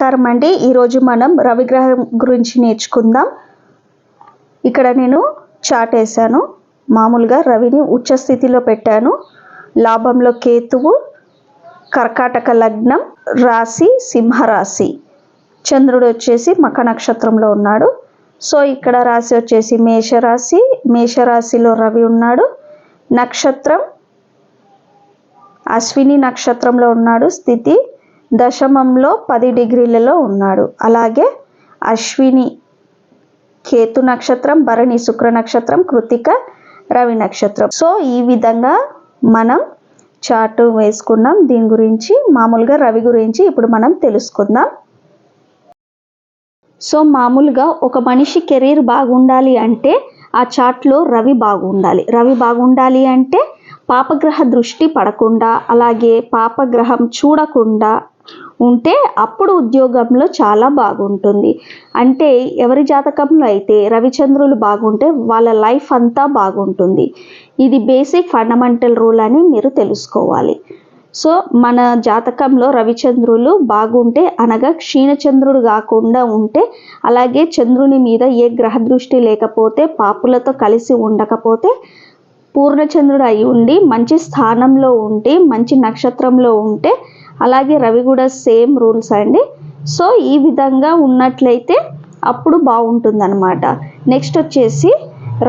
నమస్కారం అండి. ఈరోజు మనం రవిగ్రహం గురించి నేర్చుకుందాం. ఇక్కడ నేను చాట్ వేసాను మామూలుగా రవిని ఉచ్చ స్థితిలో పెట్టాను. లాభంలో కేతువు కర్కాటక లగ్నం రాశి సింహరాశి. చంద్రుడు వచ్చేసి మక నక్షత్రంలో ఉన్నాడు. సో ఇక్కడ రాశి వచ్చేసి మేషరాశి. మేషరాశిలో రవి ఉన్నాడు. నక్షత్రం అశ్విని నక్షత్రంలో ఉన్నాడు స్థితి. దశమంలో పది డిగ్రీలలో ఉన్నాడు. అలాగే అశ్విని కేతు నక్షత్రం భరణి శుక్ర నక్షత్రం కృతిక రవి నక్షత్రం. సో ఈ విధంగా మనం చార్ట్ వేసుకున్నాం. దీని గురించి మామూలుగా రవి గురించి ఇప్పుడు మనం తెలుసుకుందాం. సో మామూలుగా ఒక మనిషి కెరీర్ బాగుండాలి అంటే ఆ చార్ట్లో రవి బాగుండాలి. రవి బాగుండాలి అంటే పాపగ్రహ దృష్టి పడకుండా అలాగే పాపగ్రహం చూడకుండా ఉంటే అప్పుడు ఉద్యోగంలో చాలా బాగుంటుంది. అంటే ఎవరి జాతకంలో అయితే రవిచంద్రులు బాగుంటే వాళ్ళ లైఫ్ అంతా బాగుంటుంది. ఇది బేసిక్ ఫండమెంటల్ రూల్ అని మీరు తెలుసుకోవాలి. సో మన జాతకంలో రవిచంద్రులు బాగుంటే అనగా క్షీణచంద్రుడు కాకుండా ఉంటే అలాగే చంద్రుని మీద ఏ గ్రహ దృష్టి లేకపోతే పాపులతో కలిసి ఉండకపోతే పూర్ణచంద్రుడు అయి ఉండి మంచి స్థానంలో ఉండి మంచి నక్షత్రంలో ఉంటే అలాగే రవి కూడా సేమ్ రూల్స్ అండి. సో ఈ విధంగా ఉన్నట్లయితే అప్పుడు బాగుంటుందన్నమాట. నెక్స్ట్ వచ్చేసి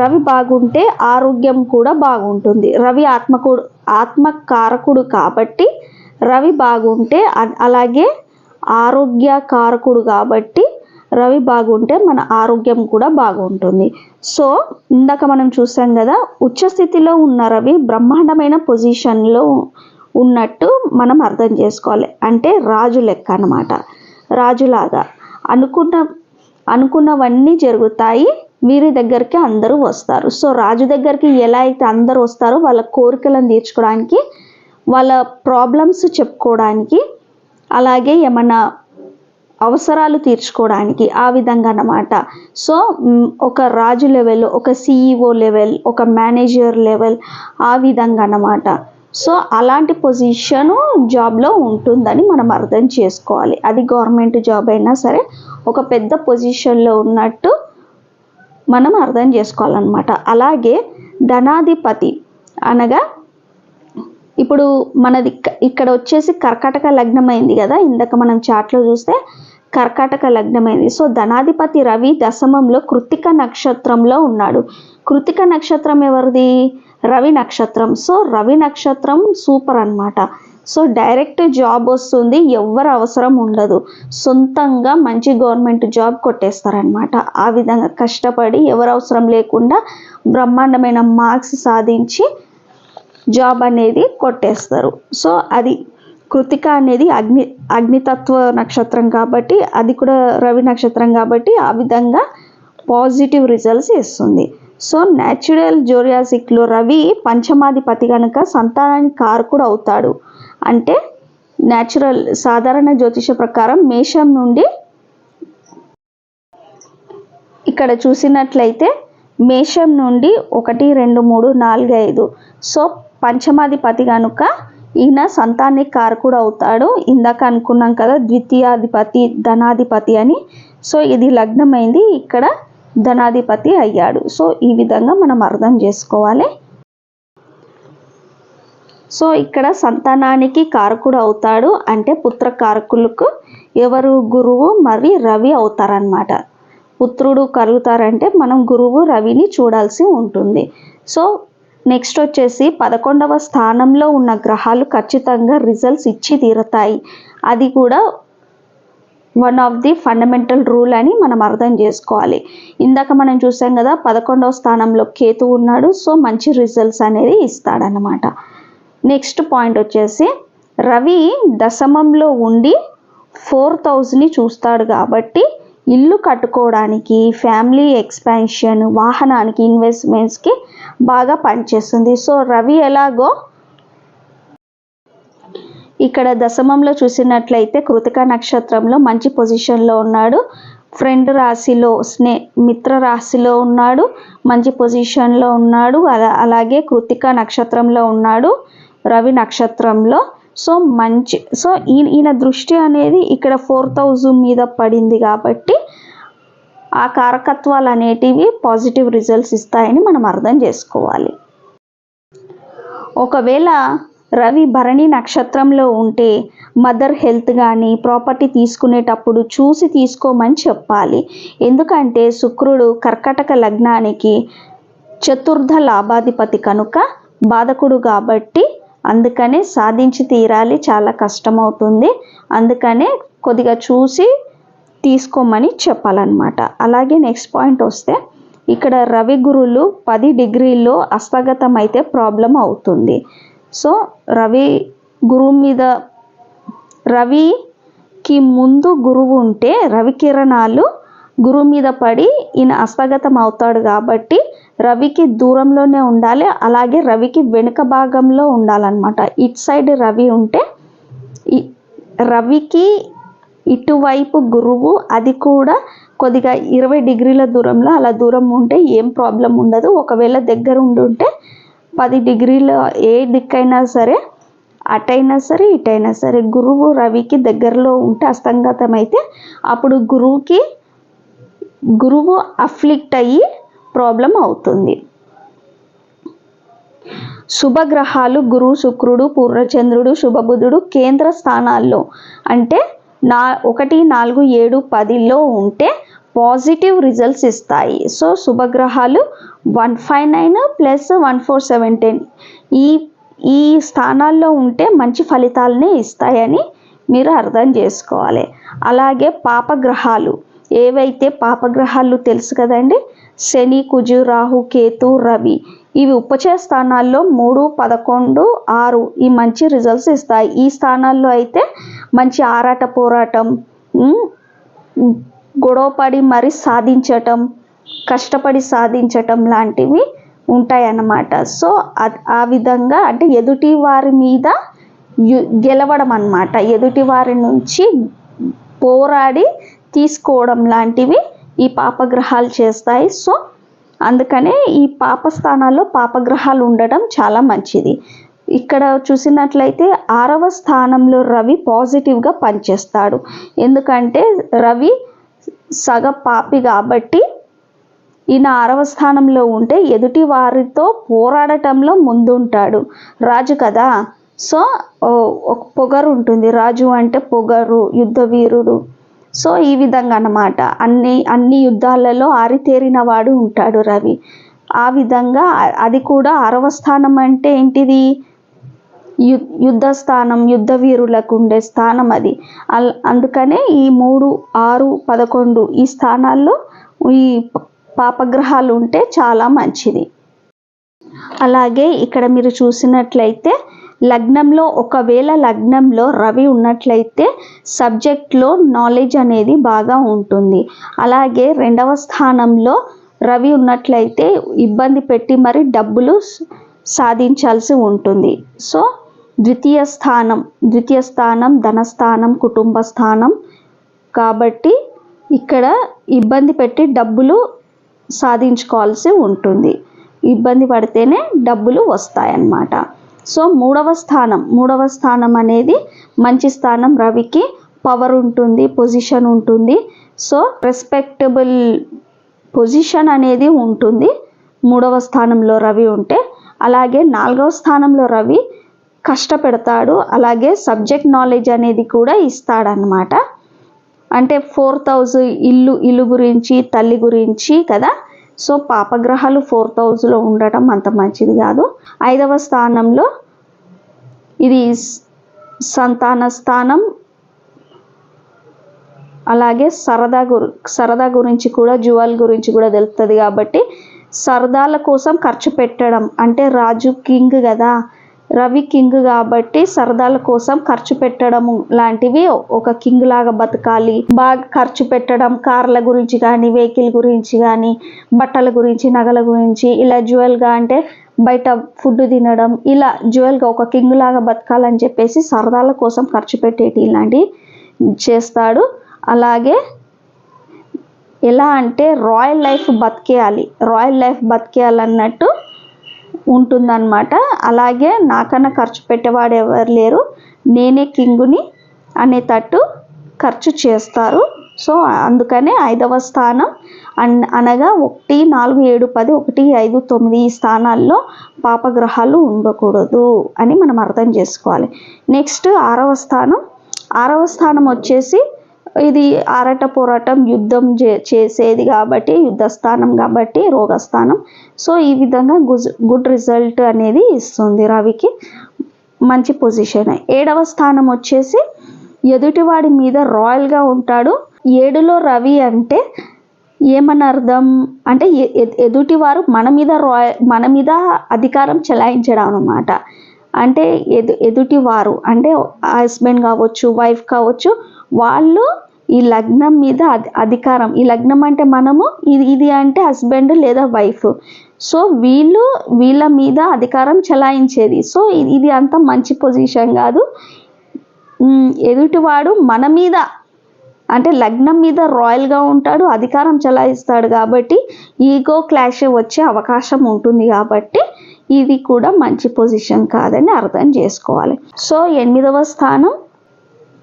రవి బాగుంటే ఆరోగ్యం కూడా బాగుంటుంది. రవి ఆత్మకుడు ఆత్మకారకుడు కాబట్టి రవి బాగుంటే అలాగే ఆరోగ్య కారకుడు కాబట్టి రవి బాగుంటే మన ఆరోగ్యం కూడా బాగుంటుంది. సో ఇందాక మనం చూసాం కదా ఉచ్చస్థితిలో ఉన్న రవి బ్రహ్మాండమైన పొజిషన్లో ఉన్నట్టు మనం అర్థం చేసుకోవాలి. అంటే రాజు లెక్క అనమాట రాజులాగా అనుకున్న అనుకున్నవన్నీ జరుగుతాయి. వీరి దగ్గరికి అందరూ వస్తారు. సో రాజు దగ్గరికి ఎలా అయితే అందరూ వస్తారో వాళ్ళ కోరికలను తీర్చుకోవడానికి వాళ్ళ ప్రాబ్లమ్స్ చెప్పుకోవడానికి అలాగే ఏమన్నా అవసరాలు తీర్చుకోవడానికి ఆ విధంగా అన్నమాట. సో ఒక రాజు లెవెల్ ఒక సీఈఓ లెవెల్ ఒక మేనేజర్ లెవెల్ ఆ విధంగా అన్నమాట. సో అలాంటి పొజిషను జాబ్లో ఉంటుందని మనం అర్థం చేసుకోవాలి. అది గవర్నమెంట్ జాబ్ అయినా సరే ఒక పెద్ద పొజిషన్లో ఉన్నట్టు మనం అర్థం చేసుకోవాలన్నమాట. అలాగే ధనాధిపతి అనగా ఇప్పుడు మనది ఇక్కడ వచ్చేసి కర్కాటక లగ్నమైంది కదా ఇందాక మనం చాట్లో చూస్తే కర్కాటక లగ్నమైంది. సో ధనాధిపతి రవి దశమంలో కృతిక నక్షత్రంలో ఉన్నాడు. కృతిక నక్షత్రం ఎవరిది? రవి నక్షత్రం. సో రవి నక్షత్రం సూపర్ అనమాట సో డైరెక్ట్ జాబ్ వస్తుంది ఎవరు అవసరం ఉండదు. సొంతంగా మంచి గవర్నమెంట్ జాబ్ కొట్టేస్తారనమాట ఆ విధంగా కష్టపడి ఎవరు అవసరం లేకుండా బ్రహ్మాండమైన మార్క్స్ సాధించి జాబ్ అనేది కొట్టేస్తారు. సో అది కృతిక అనేది అగ్ని అగ్నితత్వ నక్షత్రం కాబట్టి అది కూడా రవి నక్షత్రం కాబట్టి ఆ విధంగా పాజిటివ్ రిజల్ట్స్ ఇస్తుంది. సో న్యాచురల్ జోరియాసిక్లో రవి పంచమాధిపతి కనుక సంతానానికి కారకుడు అవుతాడు. అంటే న్యాచురల్ సాధారణ జ్యోతిష ప్రకారం మేషం నుండి ఇక్కడ చూసినట్లయితే మేషం నుండి ఒకటి రెండు మూడు నాలుగు ఐదు. సో పంచమాధిపతి కనుక ఈయన సంతాన్ని కారకుడు అవుతాడు. ఇందాక అనుకున్నాం కదా ద్వితీయాధిపతి ధనాధిపతి అని. సో ఇది లగ్నమైంది. ఇక్కడ ధనాధిపతి అయ్యాడు. సో ఈ విధంగా మనం అర్థం చేసుకోవాలి. సో ఇక్కడ సంతానానికి కారకుడు అవుతాడు. అంటే పుత్ర కారకులకు ఎవరు గురువు మరి రవి అవుతారనమాట పుత్రుడు కలుగుతారంటే మనం గురువు రవిని చూడాల్సి ఉంటుంది. సో నెక్స్ట్ వచ్చేసి పదకొండవ స్థానంలో ఉన్న గ్రహాలు ఖచ్చితంగా రిజల్ట్స్ ఇచ్చి తీరుతాయి. అది కూడా one of the fundamental rule అని మనం అర్థం చేసుకోవాలి. ఇందాక మనం చూసాం కదా పదకొండవ స్థానంలో కేతు ఉన్నాడు సో మంచి రిజల్ట్స్ అనేది ఇస్తాడనమాట నెక్స్ట్ పాయింట్ వచ్చేసి రవి దశమంలో ఉండి ఫోర్ థౌజండ్ని చూస్తాడు కాబట్టి ఇల్లు కట్టుకోవడానికి ఫ్యామిలీ ఎక్స్పాన్షన్ వాహనానికి ఇన్వెస్ట్మెంట్స్కి బాగా పనిచేస్తుంది. సో రవి ఎలాగో ఇక్కడ దశమంలో చూసినట్లయితే కృతిక నక్షత్రంలో మంచి పొజిషన్లో ఉన్నాడు. ఫ్రెండ్ రాశిలో స్నే మిత్ర రాశిలో ఉన్నాడు. మంచి పొజిషన్లో ఉన్నాడు. అలా అలాగే కృతిక నక్షత్రంలో ఉన్నాడు. రవి నక్షత్రంలో. సో మంచి సో ఈయన ఈయన దృష్టి అనేది ఇక్కడ ఫోర్ థౌజండ్ మీద పడింది కాబట్టి ఆ కారకత్వాలు అనేటివి పాజిటివ్ రిజల్ట్స్ ఇస్తాయని మనం అర్థం చేసుకోవాలి. ఒకవేళ రవి భరణి నక్షత్రంలో ఉంటే మదర్ హెల్త్ కానీ ప్రాపర్టీ తీసుకునేటప్పుడు చూసి తీసుకోమని చెప్పాలి. ఎందుకంటే శుక్రుడు కర్కటక లగ్నానికి చతుర్థ లాభాధిపతి కనుక బాధకుడు కాబట్టి అందుకనే సాధించి తీరాలి. చాలా కష్టమవుతుంది. అందుకనే కొద్దిగా చూసి తీసుకోమని చెప్పాలన్నమాట. అలాగే నెక్స్ట్ పాయింట్ వస్తే ఇక్కడ రవి గురులు పది డిగ్రీల్లో హస్తగతం అయితే ప్రాబ్లం అవుతుంది. సో రవి గురువు మీద రవికి ముందు గురువు ఉంటే రవి కిరణాలు గురువు మీద పడి ఈయన హస్తగతం అవుతాడు కాబట్టి రవికి దూరంలోనే ఉండాలి. అలాగే రవికి వెనుక భాగంలో ఉండాలన్నమాట. ఇట్ సైడ్ రవి ఉంటే రవికి ఇటువైపు గురువు అది కూడా కొద్దిగా ఇరవై డిగ్రీల దూరంలో అలా దూరం ఉంటే ఏం ప్రాబ్లం ఉండదు. ఒకవేళ దగ్గర ఉండి ఉంటే పది డిగ్రీలు ఏ దిక్కైనా సరే అటైనా సరే ఇటైనా సరే గురువు రవికి దగ్గరలో ఉంటే అస్తంగతం అయితే అప్పుడు గురువుకి గురువు అఫ్లిక్ట్ అయ్యి ప్రాబ్లం అవుతుంది. శుభగ్రహాలు గురు శుక్రుడు పూర్ణచంద్రుడు శుభబుధుడు కేంద్ర స్థానాల్లో అంటే నా ఒకటి నాలుగు ఏడు పదిలో ఉంటే పాజిటివ్ రిజల్ట్స్ ఇస్తాయి. So శుభగ్రహాలు one five nine plus one four seven ten. ఈ ఈ స్థానాల్లో ఉంటే మంచి ఫలితాలనే ఇస్తాయని మీరు అర్థం చేసుకోవాలి. అలాగే పాపగ్రహాలు. ఏవైతే పాపగ్రహాలు తెలుసు కదండి? శని కుజు రాహు కేతు రవి. ఇవి ఉపచయ స్థానాల్లో మూడు పదకొండు ఆరు ఈ మంచి రిజల్ట్స్ ఇస్తాయి. ఈ స్థానాల్లో అయితే మంచి ఆరాట పోరాటం గొడవపడి మరి సాధించటం కష్టపడి సాధించటం లాంటివి ఉంటాయన్నమాట. సో ఆ విధంగా అంటే ఎదుటి వారి మీద యు- గెలవడం అన్నమాట. ఎదుటి వారి నుంచి పోరాడి తీసుకోవడం లాంటివి ఈ పాపగ్రహాలు చేస్తాయి. సో అందుకనే ఈ పాప స్థానాల్లో పాపగ్రహాలు ఉండడం చాలా మంచిది. ఇక్కడ చూసినట్లయితే ఆరవ స్థానంలో రవి పాజిటివ్గా పనిచేస్తాడు. ఎందుకంటే రవి సగ పాపి కాబట్టి ఈయన ఆరవ స్థానంలో ఉంటే ఎదుటి వారితో పోరాడటంలో ముందుంటాడు. రాజు కదా? సో ఒక పొగరు ఉంటుంది. రాజు అంటే పొగరు యుద్ధ వీరుడు. సో ఈ విధంగా అన్నమాట. అన్ని అన్ని యుద్ధాలలో ఆరితేరిన వాడు ఉంటాడు రవి. ఆ విధంగా అది కూడా ఆరవ స్థానం అంటే ఏంటిది? యు యుద్ధ స్థానం యుద్ధ వీరులకు ఉండే స్థానం అది. అల్ అందుకనే ఈ మూడు ఆరు పదకొండు ఈ స్థానాల్లో ఈ పాపగ్రహాలు ఉంటే చాలా మంచిది. అలాగే ఇక్కడ మీరు చూసినట్లయితే లగ్నంలో ఒకవేళ లగ్నంలో రవి ఉన్నట్లయితే సబ్జెక్ట్లో నాలెడ్జ్ అనేది బాగా ఉంటుంది. అలాగే రెండవ స్థానంలో రవి ఉన్నట్లయితే ఇబ్బంది పెట్టి మరి డబ్బులు సాధించాల్సి ఉంటుంది. సో ద్వితీయ స్థానం ద్వితీయ స్థానం ధనస్థానం కుటుంబ స్థానం కాబట్టి ఇక్కడ ఇబ్బంది పెట్టి డబ్బులు సాధించుకోవాల్సి ఉంటుంది. ఇబ్బంది పడితేనే డబ్బులు వస్తాయన్నమాట. సో మూడవ స్థానం మూడవ స్థానం అనేది మంచి స్థానం రవికి పవర్ ఉంటుంది పొజిషన్ ఉంటుంది. సో రెస్పెక్టబుల్ పొజిషన్ అనేది ఉంటుంది మూడవ స్థానంలో రవి ఉంటే. అలాగే నాలుగవ స్థానంలో రవి కష్టపెడతాడు. అలాగే సబ్జెక్ట్ నాలెడ్జ్ అనేది కూడా ఇస్తాడనమాట అంటే ఫోర్ థౌజండ్ ఇల్లు ఇల్లు గురించి తల్లి గురించి కదా. సో పాపగ్రహాలు ఫోర్ థౌజండ్లో ఉండటం అంత మంచిది కాదు. ఐదవ స్థానంలో ఇది సంతాన స్థానం. అలాగే సరదా గురు సరదా గురించి కూడా జువల్ గురించి కూడా తెలుస్తుంది కాబట్టి సరదాల కోసం ఖర్చు పెట్టడం. అంటే రాజు కింగ్ కదా. రవి కింగ్ కాబట్టి సరదాల కోసం ఖర్చు పెట్టడం లాంటివి ఒక కింగ్ లాగా బతకాలి. బాగా ఖర్చు పెట్టడం కార్ల గురించి కానీ వెహికల్ గురించి కానీ బట్టల గురించి నగల గురించి ఇలా జ్యువెల్గా అంటే బయట ఫుడ్ తినడం ఇలా జ్యువెల్గా ఒక కింగ్ లాగా బతకాలని చెప్పేసి సరదాల కోసం ఖర్చు పెట్టేటి ఇలాంటివి చేస్తాడు. అలాగే ఎలా అంటే రాయల్ లైఫ్ బతికేయాలి. రాయల్ లైఫ్ బతికేయాలన్నట్టు ఉంటుందన్నమాట. అలాగే నాకన్నా ఖర్చు పెట్టేవాడు ఎవరు లేరు. నేనే కింగుని అనేటట్టు ఖర్చు చేస్తారు. సో అందుకనే ఐదవ స్థానం అన్ అనగా ఒకటి నాలుగు ఏడు పది ఒకటి ఐదు తొమ్మిది ఈ స్థానాల్లో పాపగ్రహాలు ఉండకూడదు అని మనం అర్థం చేసుకోవాలి. నెక్స్ట్ ఆరవ స్థానం. ఆరవ స్థానం వచ్చేసి ఇది ఆరాట పోరాటం యుద్ధం చేసేది కాబట్టి యుద్ధస్థానం కాబట్టి రోగస్థానం. సో ఈ విధంగా గుజ్ గుడ్ రిజల్ట్ అనేది ఇస్తుంది రవికి. మంచి పొజిషన్. ఏడవ స్థానం వచ్చేసి ఎదుటివాడి మీద రాయల్గా ఉంటాడు. ఏడులో రవి అంటే ఏమని అర్థం అంటే ఎదుటివారు మన మీద రాయ మన మీద అధికారం చెలాయించడం అనమాట అంటే ఎదు ఎదుటివారు అంటే హస్బెండ్ కావచ్చు వైఫ్ కావచ్చు వాళ్ళు ఈ లగ్నం మీద అధికారం. ఈ లగ్నం అంటే మనము ఇది ఇది అంటే హస్బెండ్ లేదా వైఫ్ సో వీళ్ళు వీళ్ళ మీద అధికారం చెలాయించేది. సో ఇది అంత మంచి పొజిషన్ కాదు. ఎదుటివాడు మన మీద అంటే లగ్నం మీద రాయల్గా ఉంటాడు అధికారం చెలాయిస్తాడు కాబట్టి ఈగో క్లాష్ వచ్చే అవకాశం ఉంటుంది కాబట్టి ఇది కూడా మంచి పొజిషన్ కాదని అర్థం చేసుకోవాలి. సో ఎనిమిదవ స్థానం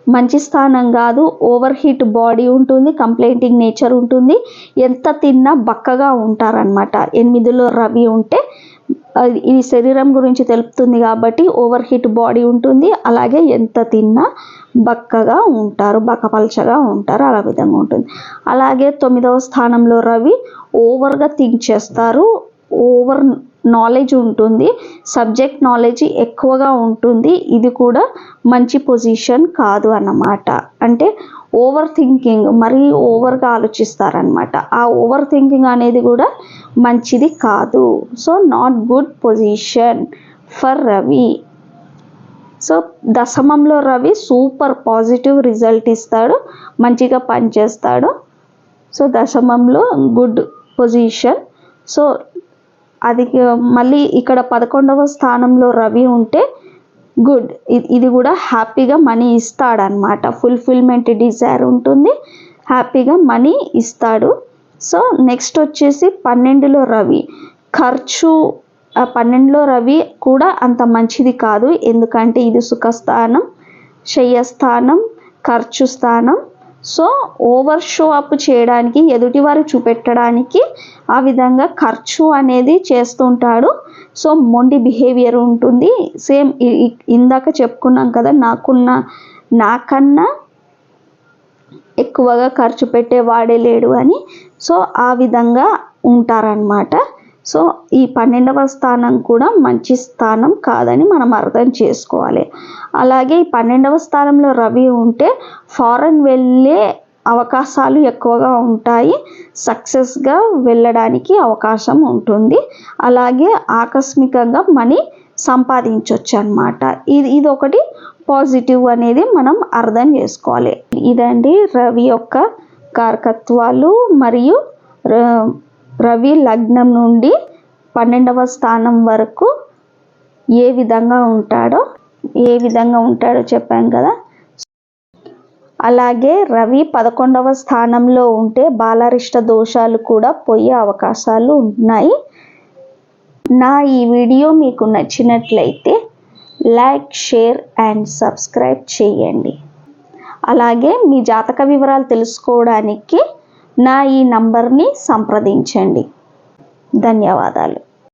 మంచి స్థానం కాదు ఓవర్ హీట్ బాడీ ఉంటుంది కంప్లైంటింగ్ నేచర్ ఉంటుంది. ఎంత తిన్నా బక్కగా ఉంటారనమాట ఎనిమిదిలో రవి ఉంటే ఇది శరీరం గురించి తెలుపుతుంది కాబట్టి ఓవర్ హీట్ బాడీ ఉంటుంది. అలాగే ఎంత తిన్నా బక్కగా ఉంటారు బక్కపల్చగా ఉంటారు అలా విధంగా ఉంటుంది. అలాగే తొమ్మిదవ స్థానంలో రవి ఓవర్గా థింక్ చేస్తారు. ఓవర్ నాలెడ్జ్ ఉంటుంది సబ్జెక్ట్ నాలెడ్జ్ ఎక్కువగా ఉంటుంది ఇది కూడా మంచి పొజిషన్ కాదు అన్నమాట. అంటే ఓవర్ థింకింగ్ మరీ ఓవర్గా ఆలోచిస్తారనమాట ఆ ఓవర్ థింకింగ్ అనేది కూడా మంచిది కాదు. So not good position for Ravi. So దశమంలో రవి సూపర్ పాజిటివ్ రిజల్ట్ ఇస్తాడు మంచిగా పనిచేస్తాడు. సో దశమంలో గుడ్ పొజిషన్. సో అది మళ్ళీ ఇక్కడ పదకొండవ స్థానంలో రవి ఉంటే గుడ్. ఇది కూడా హ్యాపీగా మనీ ఇస్తాడనమాట ఫుల్ఫిల్మెంట్ డిజైర్ ఉంటుంది. హ్యాపీగా మనీ ఇస్తాడు. సో నెక్స్ట్ వచ్చేసి పన్నెండులో రవి. ఖర్చు పన్నెండులో రవి కూడా అంత మంచిది కాదు. ఎందుకంటే ఇది సుఖస్థానం శయ్యస్థానం ఖర్చు స్థానం. సో ఓవర్ షో అప్ చేయడానికి ఎదుటివారు చూపెట్టడానికి ఆ విధంగా ఖర్చు అనేది చేస్తుంటాడు. సో మొండి బిహేవియర్ ఉంటుంది. సేమ్ ఇందాక చెప్పుకున్నాం కదా నాకున్న నాకన్నా ఎక్కువగా ఖర్చు పెట్టే వాడే లేడు అని. సో ఆ విధంగా ఉంటారనమాట సో ఈ పన్నెండవ స్థానం కూడా మంచి స్థానం కాదని మనం అర్థం చేసుకోవాలి. అలాగే ఈ పన్నెండవ స్థానంలో రవి ఉంటే ఫారెన్ వెళ్ళే అవకాశాలు ఎక్కువగా ఉంటాయి. సక్సెస్గా వెళ్ళడానికి అవకాశం ఉంటుంది. అలాగే ఆకస్మికంగా మనీ సంపాదించవచ్చు అనమాట ఇది ఇది ఒకటి పాజిటివ్ అనేది మనం అర్థం చేసుకోవాలి. ఇదండి రవి యొక్క కారకత్వాలు మరియు రవి లగ్నం నుండి పన్నెండవ స్థానం వరకు ఏ విధంగా ఉంటాడో ఏ విధంగా ఉంటాడో చెప్పాను కదా. అలాగే రవి పదకొండవ స్థానంలో ఉంటే బాలరిష్ట దోషాలు కూడా పోయే అవకాశాలు ఉన్నాయి. నా ఈ వీడియో మీకు నచ్చినట్లయితే లైక్ షేర్ అండ్ సబ్స్క్రైబ్ చేయండి. అలాగే మీ జాతక వివరాలు తెలుసుకోవడానికి నా ఈ నంబర్ని సంప్రదించండి. ధన్యవాదాలు.